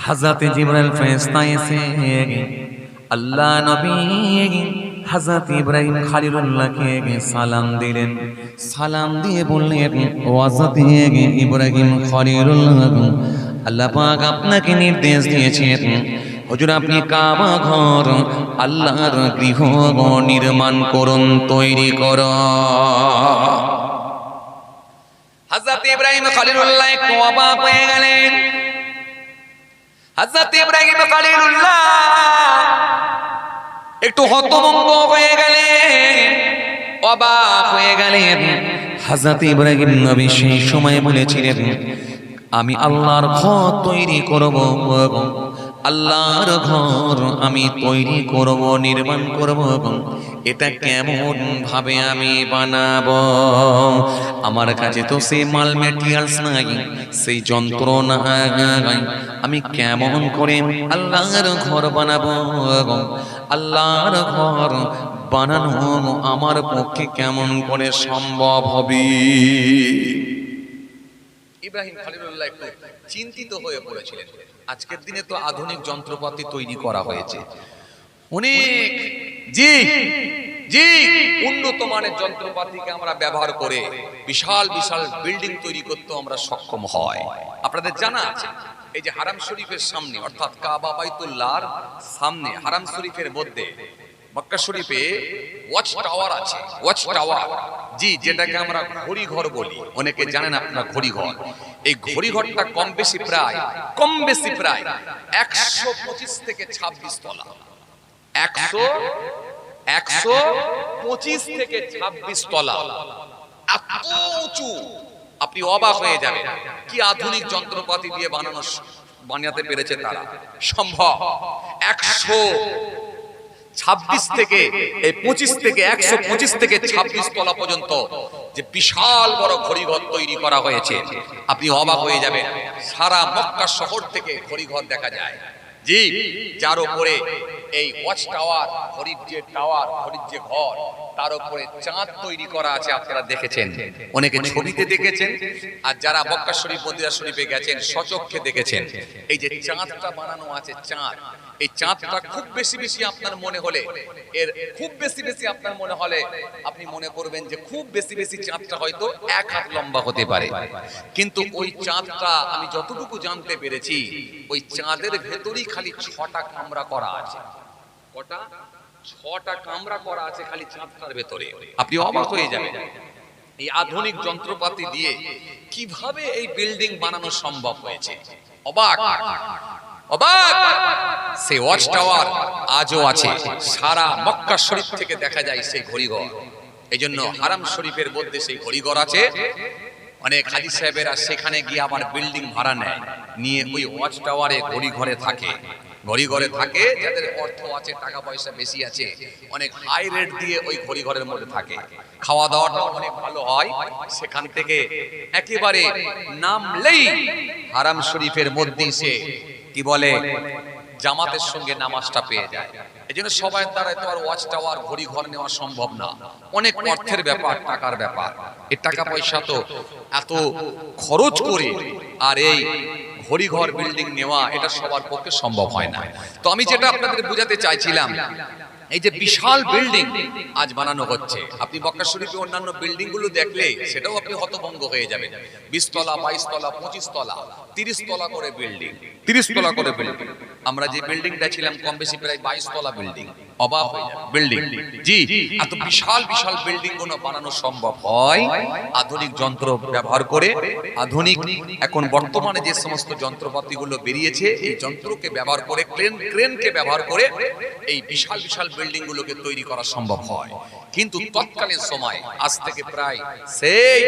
হাজরাতে হাজরাতে হাজরত সালাম দিলেন। সালাম দিয়ে বললেন ওয়াজাতে ইব্রাহিম খালিলুল্লাহ, আল্লাহ পাক আপনাকে নির্দেশ দিয়েছেন হুজুর, আপনি কাবা ঘর, আল্লাহর গৃহ নির্মাণ করুন, তৈরি কর। একটু অবাক হয়ে গেলেন। একটু হয়ে অবাক হয়ে গেলেন। হযরত ইব্রাহিম নবী সেই সময় বলেছিলেন, আমি আল্লাহর ঘর তৈরি করব। আল্লাহর ঘর আমি তৈরি করব, নির্মাণ করব এবং এটা কেমন ভাবে আমি বানাবো? আমার কাছে তো সেই মাল মেটেরিয়ালস নাই, সেই যন্ত্র নাই। আমি কেমন করে আল্লাহর ঘর বানাবো আল্লাহর ঘর বানানো আমার পক্ষে কেমন করে সম্ভব হবে? ইব্রাহিম খলিলুল্লাহ একটু চিন্তিত হয়ে পড়েছিলেন। আজকের দিনে তো আধুনিক যন্ত্রপাতি তৈরি করা হয়েছে। অনেক জি জি উন্নত মানের যন্ত্রপাতিকে আমরা ব্যবহার করে বিশাল বিশাল বিল্ডিং তৈরি করতে আমরা সক্ষম হয়। আপনাদের জানা আছে এই যে হারাম শরীফের সামনে অর্থাৎ কাবা বাইতুল্লাহর সামনে হারাম শরীফের মধ্যে মক্কা শরীফে ওয়াচ টাওয়ার আছে ওয়াচ টাওয়ার জি যেটাকে আমরা ঘড়ি ঘর বলি। অনেকে জানেন আপনারা ঘড়ি ঘর এই ঘড়ি ঘরটা কম বেশি প্রায়, কম বেশি প্রায় একশো পঁচিশ থেকে ছাব্বিশ তলা। একশো একশো পঁচিশ থেকে ছাব্বিশ তলা। এত উঁচু? আপনি অবাক হয়ে যাবেন, কি আধুনিক যন্ত্রপাতি দিয়ে বানানো বানাতে পেরেছে তারা। সম্ভব। একশো ছাব্বিশ থেকে এই পঁচিশ থেকে একশো পঁচিশ থেকে ছাব্বিশ তলা পর্যন্ত যে বিশাল বড় ঘড়িঘর তৈরি করা হয়েছে। আপনি অবাক হয়ে যাবেন, সারা মক্কা শহর থেকে ঘড়িঘর দেখা যায়। জি, যার উপরে এই ওয়াচ টাওয়ার ঘড়ির যে টাওয়ার ঘড়ির যে ঘর তার উপরে চাঁদ তৈরি করা আছে আপনারা দেখেছেন। অনেকে ছবিতে দেখেছেন আর যারা মক্কা শরীফ মদিনা শরীফে গেছেন সচক্ষে দেখেছেন। এই যে চাঁদটা বানানো আছে চাঁদ। এই চাঁদটা খুব বেশি বেশি আপনার মনে হলে এর খুব বেশি বেশি আপনার মনে হলে আপনি মনে করবেন যে খুব বেশি বেশি চাঁদটা হয়তো এক হাত লম্বা হতে পারে। কিন্তু ওই চাঁদটা আমি যতটুকু জানতে পেরেছি ওই চাঁদের ভেতরেই খালি ছটা কামরা করা আছে। কটা ছটা কামরা করা আছে খালি চাঁদটার ভেতরে। আপনি অবাক হয়ে যাবেন। এই আধুনিক যন্ত্রপাতি দিয়ে কীভাবে এই বিল্ডিং বানানো সম্ভব হয়েছে? অবাক। অবাক। সেই ওয়াচ টাওয়ার আজও আছে। সারা মক্কা শরীফ থেকে দেখা যায় সেই ঘড়িঘর এই জন্য হারাম শরীফের মধ্যে সেই ঘড়িঘর আছে। অনেক হাজি সাহেবেরা সেখানে গিয়ে আবার বিল্ডিং ভাড়া নেয়। নিয়ে ওই ওয়াচ টাওয়ারে ঘড়ি ঘরে থাকে। ঘড়ি ঘরে থাকে, যাদের অর্থ আছে টাকা পয়সা বেশি আছে, অনেক হাই রেট দিয়ে ওই ঘড়ি ঘরের মধ্যে থাকে। খাওয়া দাওয়াটা অনেক ভালো হয়, সেখান থেকে একেবারে নামলেই হারাম শরীফের মধ্যেই সে কি বলে, জামাতের সঙ্গে নামাজটা পেয়ে যায়। এই জন্য সবাই দ্বারা তো আর ওয়াচ টাওয়ার ঘড়ি ঘর নেওয়া সম্ভব না। অনেক অর্থের ব্যাপার, টাকার ব্যাপার। এই টাকা পয়সা তো এত খরচ করে, আর এই ঘড়ি ঘর বিল্ডিং নেওয়া, এটা সবার পক্ষে সম্ভব হয় না। তো আমি যেটা আপনাদের বোঝাতে চাইছিলাম, এই যে বিশাল বিল্ডিং আজ বানানো হচ্ছে। আপনি বক্কা শরীফে অন্যান্য বিল্ডিংগুলো দেখলে সেটাও আপনি হতভঙ্গ হয়ে যাবেন। বিশ তলা বাইশ তলা পঁচিশ তলা তিরিশ তলা করে বিল্ডিং তিরিশ তলা করে বিল্ডিং আমরা যে বিল্ডিংটা ছিলাম কম বেশি প্রায় বাইশ তলা বিল্ডিং অবাক বিল্ডিং জি। এত বিশাল বিশাল বিল্ডিংগুলো বানানো সম্ভব হয়? আধুনিক যন্ত্র ব্যবহার করে আধুনিক এখন বর্তমানে যে সমস্ত যন্ত্রপাতি গুলো বেরিয়েছে এই যন্ত্রকে ব্যবহার করে ক্রেন ক্রেনকে ব্যবহার করে এই বিশাল বিশাল বিল্ডিং গুলোকে তৈরি করা সম্ভব হয়। কিন্তু তৎকালীন সময় আজ থেকে প্রায় সেই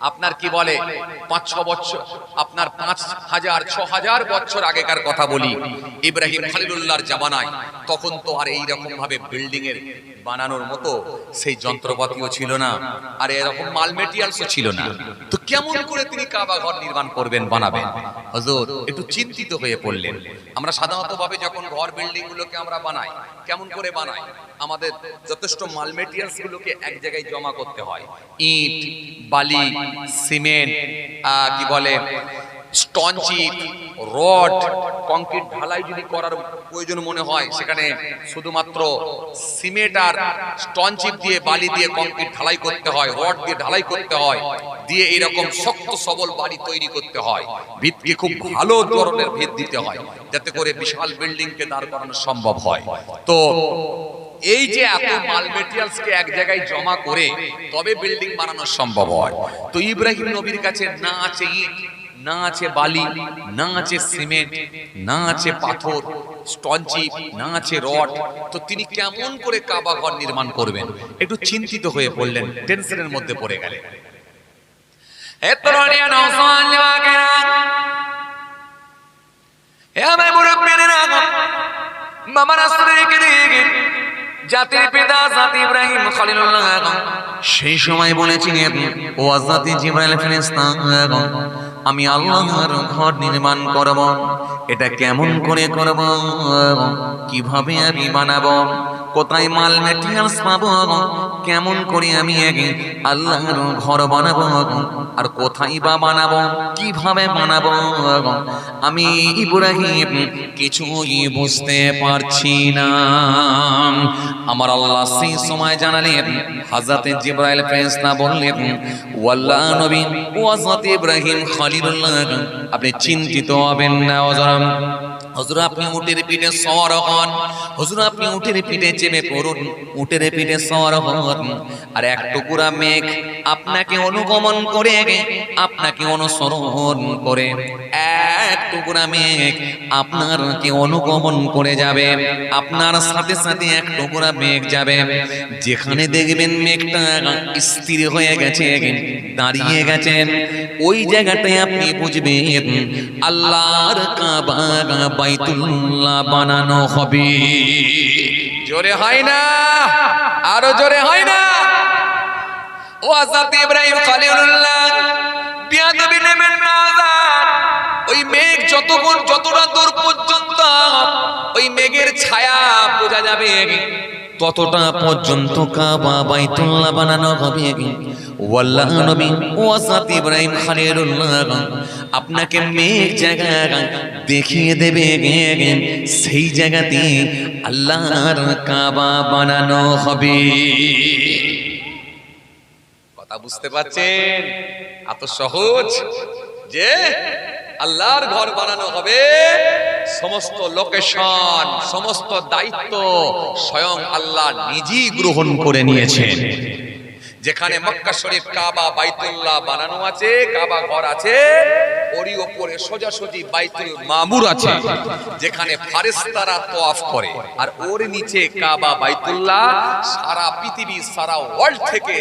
আপনার কি বলে? পাঁচ, ছ বছর। আপনার পাঁচ হাজার, ছ হাজার বছর আগেকার কথা বলি। ইব্রাহিম খালিদুল্লাহর জামানায়। তখন তো আর এইরকম ভাবে বিল্ডিং এর বানানোর মতো সেই যন্ত্রপাতিও ছিল না, আর এরকম মাল মেটেরিয়ালসও ছিল না। তো কেমন করে তিনি কাবা ঘর নির্মাণ করবেন, বানাবেন? হজর একটু চিন্তিত হয়ে পড়লেন। আমরা সাধারণত ভাবে যখন ঘর বিল্ডিং গুলোকে আমরা বানাই, কেমন করে বানাই? আমাদের যথেষ্ট মাল মেটেরিয়ালস গুলোকে এক জায়গায় জমা করতে হয়। ইট, বালি, সিমেন্ট কি বলে? স্টনচিপ রড, কংক্রিট ঢালাই যদি করার প্রয়োজন মনে হয়, সেখানে শুধুমাত্র সিমেন্ট আর স্টনচিপ দিয়ে বালি দিয়ে কংক্রিট ঢালাই করতে হয়, রড দিয়ে ঢালাই করতে হয়, দিয়ে এরকম শক্ত সবল বাড়ি তৈরি করতে হয়। ভিতকে খুব ভালো ধরনের ভিত দিতে হয়, যাতে করে বিশাল বিল্ডিং কে দাঁড় করানো সম্ভব হয়। তো এই যে এত মাল মেটেরিয়ালস কে এক জায়গায় জমা করে তবে বিল্ডিং বানানো সম্ভব হয়। তো ইব্রাহিম নবীর কাছে না আছে ইট না আছে বালি, না আছে সিমেন্ট, না আছে পাথর স্টনচিপ না আছে রড। তো তিনি কেমন করে কাবা ঘর নির্মাণ করবেন? একটু চিন্তিত হয়ে পড়লেন, টেনশনের মধ্যে পড়ে গেলেন। হে আমার মুরব্বিরা মামার আসরে রেখে দিয়ে জাতির পিতা জাতি ইব্রাহিম খলিলুল্লাহ সেই সময় বলেছিলেন, ও আজাতি জিব্রাইল ফেরেশতা আমি আল্লাহর ঘর নির্মাণ করব। এটা কেমন করে করব? কীভাবে আমি বানাবো? কোথায় মাল মেটেরিয়ালস পাবো? কেমন করে আমি আল্লাহর ঘর বানাবো। আর কোথায় বা বানাবো? কীভাবে বানাবো? আমি ইব্রাহিম, কিছুই বুঝতে পারছি না। আমার আল্লাহ সেই সময় জানালেন, হাজরাতে জিব্রাইল ফেরেশতা বললেন, ওয়াল্লাহ নবী, ও হযরত ইব্রাহিম খলিলুল্লাহ আপনি চিন্তিত হবেন না হযরত হজুর আপনি উটের পিঠে সর হন। হজুর আপনি উটের পিঠে চেপে পড়ুন, উটের পিঠে সর হন। আর এক টুকুরা মেঘ আপনাকে অনুগমন করে, আপনাকে অনুসরণ করে। এক টুকুরা মেঘ আপনার আপনারকে অনুগমন করে যাবে। আপনার সাথে সাথে এক টুকরা মেঘ যাবে। যেখানে দেখবেন মেঘটা স্থির হয়ে গেছে, দাঁড়িয়ে গেছেন ওই জায়গাটায় আপনি বুঝবেন আল্লাহর কাবা বাইতুল্লাহ বানানো হবে। জোরে হয় না? আরও জোরে হয় না? ও আজাদ ইব্রাহিম খলিলুল্লাহ, বিয়াদবি নেবেন না মেঘ যতক্ষণ যতটা দূর পর্যন্ত, ওই মেঘের ছায়া বোঝা যাবে। ততটা পর্যন্ত কাবা বাইতুল্লাহ বানানো হবে। ওয়াল্লাহ নবী ওয়াসাত ইব্রাহিম খলিলুল্লাহ আপনাকে মেঘ জায়গা দেখিয়ে দেবে। সেই জায়গাতে আল্লাহর কাবা বানানো হবে। কথা বুঝতে পারছেন? এত সহজ? যে আল্লাহর ঘর বানানো হবে। সমস্ত লোকেশন, সমস্ত দায়িত্ব স্বয়ং আল্লাহ নিজেই গ্রহণ করে নিয়েছেন। যেখানে মক্কা শরীফ কাবা, বাইতুল্লাহ বানানো আছে, কাবা ঘর আছে, ওরই ওপরে সোজাসুজি বাইতুল মামুর আছে, যেখানে ফারেস্তারা তোয়াফ করে। আর ওর নিচে কাবা, বাইতুল্লাহ, সারা পৃথিবী, সারা ওয়ার্ল্ড থেকে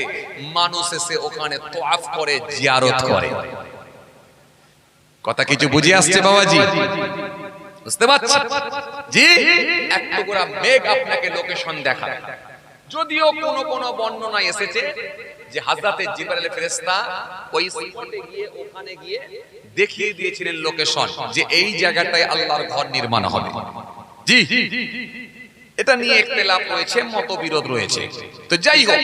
মানুষ এসে ওখানে তোয়াফ করে, জিয়ারত করে। কথা কিছু বুঝে আসছে বাবাজি? বুঝতে পারছি জি? এক টুকরা মেঘ আপনাকে লোকেশন দেখায় যদিও কোন কোন বর্ণনা এসেছে যে হাজরাতে জিবরাইল ফেরেশতা ওই স্পটে গিয়ে ওখানে গিয়ে দেখিয়ে দিয়েছিলেন লোকেশন যে এই জায়গাটায় আল্লাহর ঘর নির্মাণ হবে। জি? এটা নিয়ে একতেলাপ রয়েছে মতবিরোধ রয়েছে। তো যাই হোক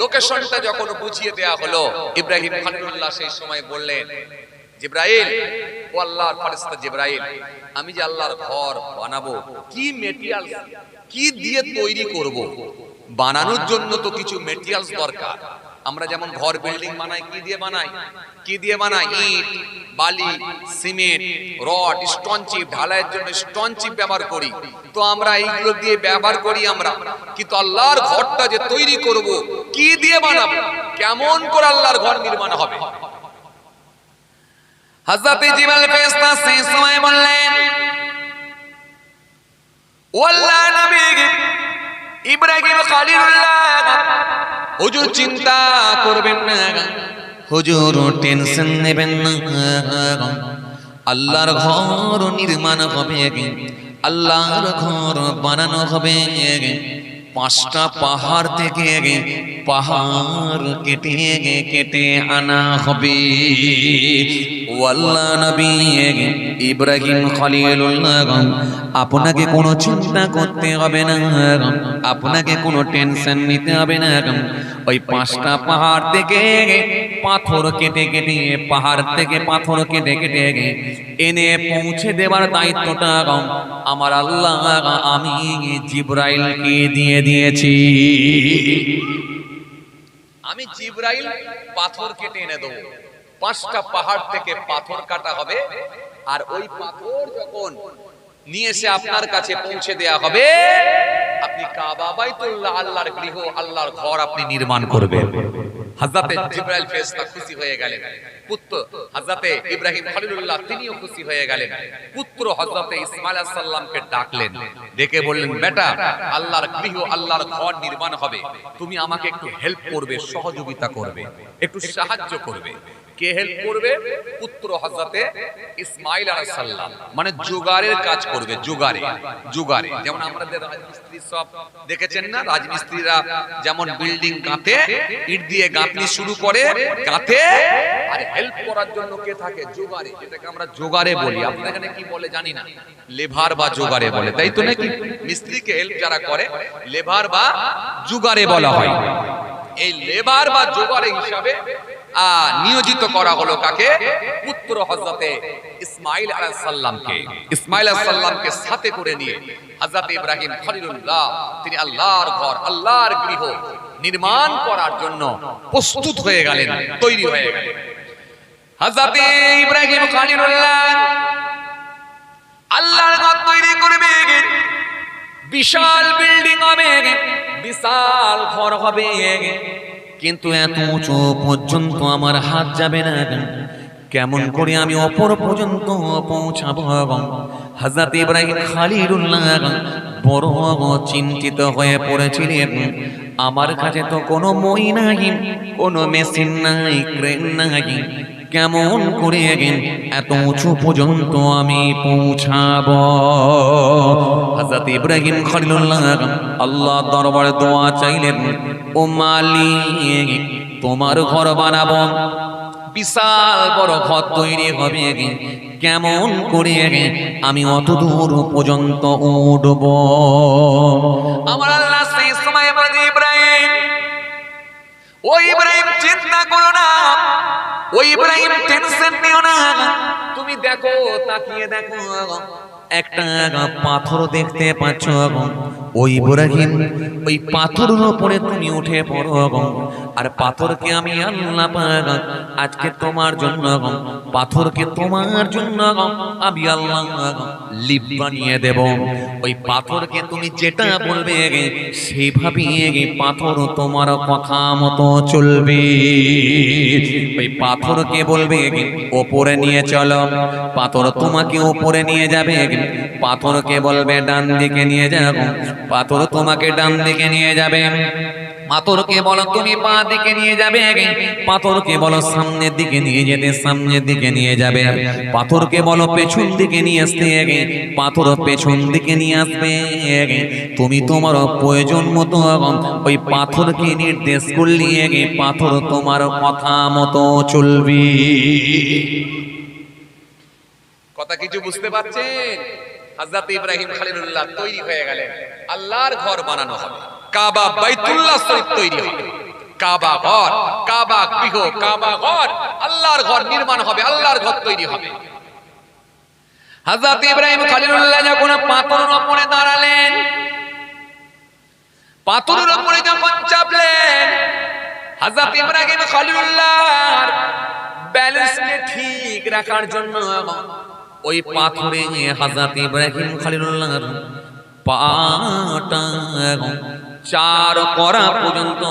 লোকেশনটা যখন বুঝিয়ে দেয়া হলো ইব্রাহিম খলিলুল্লাহ সেই সময় বললেন জিব্রাইল, ও আল্লাহর ফেরেশতা জিব্রাইল, আমি যে আল্লাহর ঘর বানাবো, কি মেটেরিয়াল কি দিয়ে তৈরি করব? বানানোর জন্য তো কিছু মেটেরিয়ালস দরকার। আমরা যেমন ঘর বিল্ডিং বানাই, কি দিয়ে বানাই? কি দিয়ে বানাই? ইট, বালি, সিমেন্ট, রড স্টোন চিপ ঢালাইয়ের জন্য স্টোন চিপ ব্যবহার করি। তো আমরা এইগুলো দিয়ে ব্যবহার করি আমরা। কিন্তু আল্লাহর ঘরটা যে তৈরি করব, কি দিয়ে বানাবো? কেমন করে আল্লাহর ঘর নির্মাণ হবে? হযরতে জিবরাইল ফেরেশতা সেই সময় বললেন ওয়াল্লাহ নবী ইব্রাহিম খলিলুল্লাহ, হুজুর চিন্তা করবেন না, হুজুর টেনশন নেবেন না, আল্লাহর ঘর নির্মাণ হবে, আল্লাহর ঘর বানানো হবে, পাঁচটা পাহাড় থেকে পাহাড় কেটে কেটে আনা হবে। ওয়াল্লা নবী, ইব্রাহিম খলিলুল্লাহ আপনাকে কোনো চিন্তা করতে হবে না, আপনাকে কোনো টেনশন নিতে হবে না, ওই পাঁচটা পাহাড় থেকে পাথর কেটে কেটে, পাহাড় থেকে পাথর কেটে কেটে এনে পৌঁছে দেবার দায়িত্বটা আমার আল্লাহ, আমি জিব্রাইলকে দিয়ে দিয়েছি। আমি জিব্রাইল পাথর কেটে এনে দেবো। পাঁচটা পাহাড় থেকে পাথর কাটা হবে আর ওই পাথর যখন নিয়ে এসে আপনার কাছে পৌঁছে দেয়া হবে আপনি কাবা বাইতুল্লাহ আল্লাহর গৃহ আল্লাহর ঘর আপনি নির্মাণ করবেন। হযরতে জিব্রাইল ফেরেশতা খুশি হয়ে গেলেন। পুত্র হযরতে ইব্রাহিম খলিলুল্লাহ তিনিও খুশি হয়ে গেলেন। পুত্র হযরতে ইসমাইল আলাইহিস সালামকে ডাকলেন। ডেকে বললেন বেটা আল্লাহর গৃহ আল্লাহর ঘর নির্মাণ হবে। তুমি আমাকে একটু হেল্প করবে সহযোগিতা করবে একটু সাহায্য করবে। কে হেল্প করবে? পুত্র হযরতে ইসমাইল আলাইহিস সালাম। মানে জোগাড়ের কাজ করবে জোগাড়ে জোগাড়ে যেমন আমাদের রাজমিস্ত্রি সব দেখেছেন না? রাজমিস্ত্রিরা যেমন বিল্ডিং গাঁথে ইট দিয়ে গাঁথনি শুরু করে গাঁথে আর হেল্প করার জন্য কে থাকে? জোগাড়ে যেটাকে আমরা জোগাড়ে বলি। আপনাদের এখানে কি বলে জানি না। লেভার বা জোগাড়ে বলে। তাই তো নাকি? মিস্ত্রিকে হেল্প যারা করে, লেভার বা জোগাড়ে বলা হয়। এই লেবার বা জোগাড়ে হিসাবে নিয়োজিত করা হলো কাকে? পুত্র হজরতে ইসমাইল আলাইহিস সালামকে। ইসমাইল আলাইহিস সালামকে সাথে করে নিয়ে হযরত ইব্রাহিম খলিলুল্লাহ, তিনি আল্লাহর ঘর, আল্লাহর গৃহ নির্মাণ করার জন্য প্রস্তুত হয়ে গেলেন, তৈরি হয়ে গেলেন। হযরত ইব্রাহিম খলিলুল্লাহ আল্লাহর ঘর তৈরি করবে বিশাল বিল্ডিং হবে, বিশাল ঘর হবে। কিন্তু এত উঁচু পর্যন্ত আমার হাত যাবে না। কেমন করে আমি অপর পর্যন্ত পৌঁছাব? হাজরত ইব্রাহিম খালিলুল্লাহ বড় চিন্তিত হয়ে পড়েছিলেন। আমার কাছে তো কোনো মই নাই কোনো মেশিন নাই ক্রেন নাই। কেমন করে এত উঁচু পর্যন্ত আমি পৌঁছাব? হযরত ইব্রাহিম খলিলুল্লাহ আল্লাহ দরবারে দোয়া চাইলেন, ও মালিক, তোমার ঘর বানাবো। বিশাল বড় ঘর তৈরি হবে কেমন করে আমি অত দূর পর্যন্ত উঠব? আমার আল্লাহ সেই সময় ইব্রাহিম ও ইব্রাহিম, চিন্তা করো না। ও ইব্রাহিম, টেনশন নিও না। তুমি দেখো, তাকিয়ে দেখো। একটা পাথর দেখতে পাচ্ছ ওই ইব্রাহিম, ওই পাথরের উপরে তুমি উঠে পড়ো আর পাথরকে আমি আল্লাহ আজকে তোমার জন্য গম, পাথরকে তোমার জন্য গম, আমি আল্লাহ লিপ বানিয়ে দেব। ওই পাথরকে তুমি যেটা বলবে সেইভাবে পাথর তোমার কথা মতো চলবে। ওই পাথরকে বলবে, ওপরে নিয়ে চলো। পাথর তোমাকে ওপরে নিয়ে যাবে। পাথরকে বলবে, ডান দিকে নিয়ে যাব পাথর তোমাকে ডান দিকে নিয়ে যাবে। পাথরকে বলো তুমি পা দিকে নিয়ে যাবে। পাথরকে বলো সামনের দিকে নিয়ে যেতে, সামনের দিকে নিয়ে যাবে। পাথরকে বলো পেছন দিকে নিয়ে আসতে। পাথর পেছন দিকে নিয়ে আসবে। তুমি তোমার প্রয়োজন মতো ওই পাথরকে নির্দেশ করলি পাথর তোমার কথা মতো চলবে। কথা কিছু বুঝতে পারছেন? হযরত ইব্রাহিম খলিলুল্লাহ তৈরি হয়ে গেলেন। আল্লাহর ঘর বানানো হবে। কাবা বাইতুল্লাহ শরীফ তৈরি হবে। কাবা ঘর, কাবা গৃহ, কাবা ঘর, আল্লাহর ঘর নির্মাণ হবে, আল্লাহর ঘর তৈরি হবে। হযরত ইব্রাহিম খলিলুল্লাহ যখন পাথরের উপরে দাঁড়ালেন, পাথরের উপরে যখন চাপলেন, হযরত ইব্রাহিম খলিলুল্লাহর ব্যালেন্সকে ঠিক রাখার জন্য ওই পাথরে হাজাত ইব্রাহিম খলিলুল্লাহর পাটা চার করা পর্যন্ত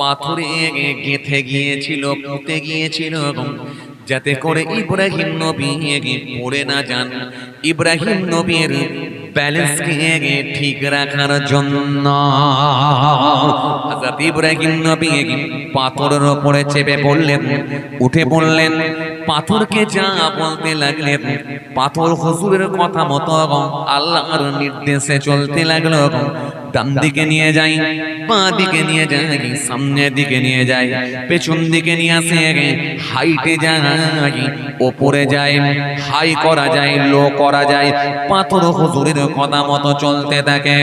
পাথরে গেঁথে গিয়েছিল, পুঁতে গিয়েছিল যাতে করে ইব্রাহিম নবী পড়ে না যান। ইব্রাহিম নবীর ব্যালেন্সকে ঠিক রাখার জন্য ইব্রাহিম নবী পাথরের উপরে চেপে পড়লেন, উঠে পড়লেন। পাথরকে যা বলতে লাগলেন পাথর হুজুরের কথা মতো আল্লাহর নির্দেশে চলতে লাগল ডান দিকে নিয়ে যাই, বাঁ দিকে নিয়ে যাই সামনের দিকে নিয়ে যাই, পেছন দিকে নিয়ে আসে হাইটে যাই, ওপরে যাই, হাই করা যায়, লো করা যায়, পাথর হুজুরের কথা মতো চলতে থাকে।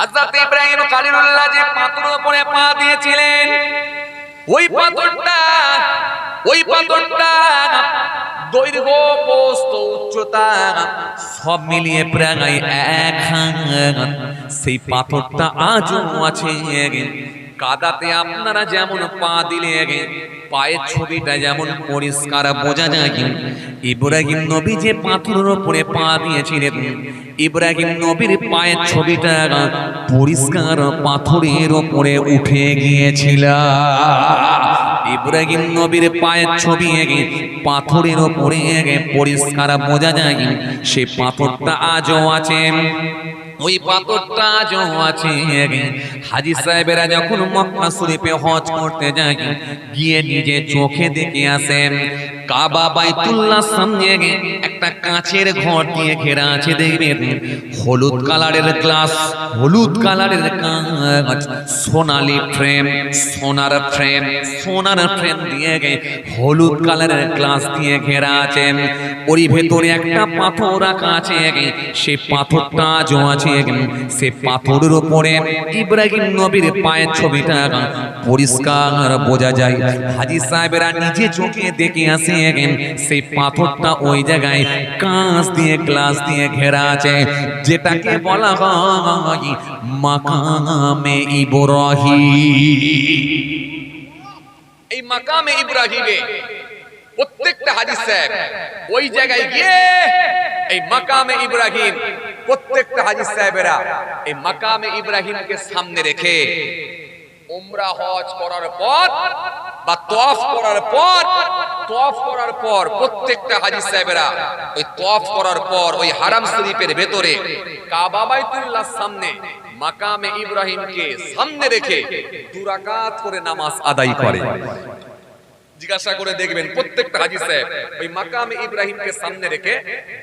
হযরত ইব্রাহিম খলিলুল্লাহ যে পাথরের উপরে পা দিয়েছিলেন, ওই পাথরটা ওই পাথরটা দৈর্ঘ্য, পোস্ত, উচ্চতা সব মিলিয়ে প্রায় এক সেই পাথরটা আজও আছে। কাদাতে আপনারা যেমন পা দিলে আগে পায়ের ছবিটা যেমন পরিষ্কার বোঝা যায়। ইব্রাহিম নবী যে পাথরের উপরে পা দিয়েছিলেন, ইব্রাহিম নবীর পায়ের ছবিটা পরিষ্কার পাথরের উপরে উঠে গিয়েছিল। ইব্রাহিম নবীর পায়ের ছবি এগে পাথরের ওপরে এগে পরিষ্কার বোঝা যায়, সে পাথরটা আজও আছে। ওই পাথরটা আজও আছে হাজি সাহেবেরা যখন মক্কা শরীফে হজ করতে যায়, গিয়ে নিজে চোখে দেখে আসেন একটা কাঁচের ঘর দিয়ে ঘেরা আছে, দেখবেন? হলুদ হলুদ ফ্রেম, সোনার ফ্রেম, সোনার দিয়ে ঘেরা একটা পাথর রাখা আছে, সে পাথরটা আছে, সে পাথরের উপরে ইব্রাহিম নবীর পায়ের ছবিটা পরিষ্কার বোঝা যায়। হাজি সাহেবেরা নিজে চোখে দেখে আসে সেই পাথরটা ওই জায়গায় কাঁচ দিয়ে গ্লাস দিয়ে ঘেরা আছে যেটাকে বলা হয় মাকামে ইব্রাহিম এই মাকামে ইব্রাহিমে প্রত্যেকটা হাদিস সাহেব ওই জায়গায় গিয়ে এই মাকামে ইব্রাহিম, প্রত্যেকটা হাদিস সাহেবেরা এই মাকামে ইব্রাহিমকে সামনে রেখে উমরা হজ করার পর বা তফ করার পর তফ করার পর প্রত্যেকটা হাজির সাহেবেরা ওই তফ করার পর ওই হারাম শরীফের ভেতরে কাবাবাইতুল্লাহ সামনে, মাকামে ইব্রাহিমকে সামনে রেখে দুরাকাত করে নামাজ আদায় করে। জিজ্ঞাসা করে দেখবেন, প্রত্যেকটা হাজি সাহেব ওই মাকামে ইব্রাহিমকে সামনে রেখে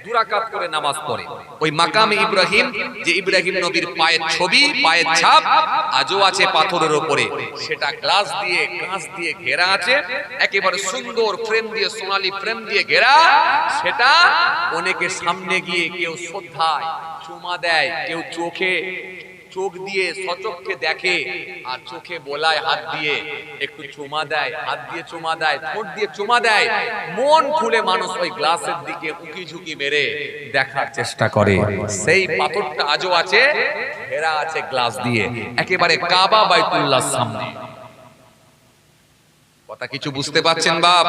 দুরাকাত করে নামাজ পড়ে। ওই মাকামে ইব্রাহিম, যে ইব্রাহিম নবীর পায়ের ছবি, পায়ের ছাপ, আজও আছে পাথরের উপরে। সেটা গ্লাস দিয়ে, কাঁচ দিয়ে ঘেরা আছে, একেবারে সুন্দর ফ্রেম দিয়ে, সোনালি ফ্রেম দিয়ে ঘেরা। সেটা অনেকে সামনে গিয়ে কেউ শ্রদ্ধায়, চুমা দেয়, কেউ চোখে চোখ দিয়ে সচককে দেখে আর চোখে বোলায় হাত দিয়ে। একটু চুমা দেয়, হাত দিয়ে চুমা দেয়, ঠোঁট দিয়ে চুমা দেয়। মন খুলে মানুষ ওই গ্লাসের দিকে উকি ঝুঁকি মেরে দেখার চেষ্টা করে। সেই পাথরটা আজও আছে, ঘেরা আছে গ্লাস দিয়ে। একেবারে কাবা বাইতুল্লাহ সামনে। কথা কিছু বুঝতে পারছেন বাপ?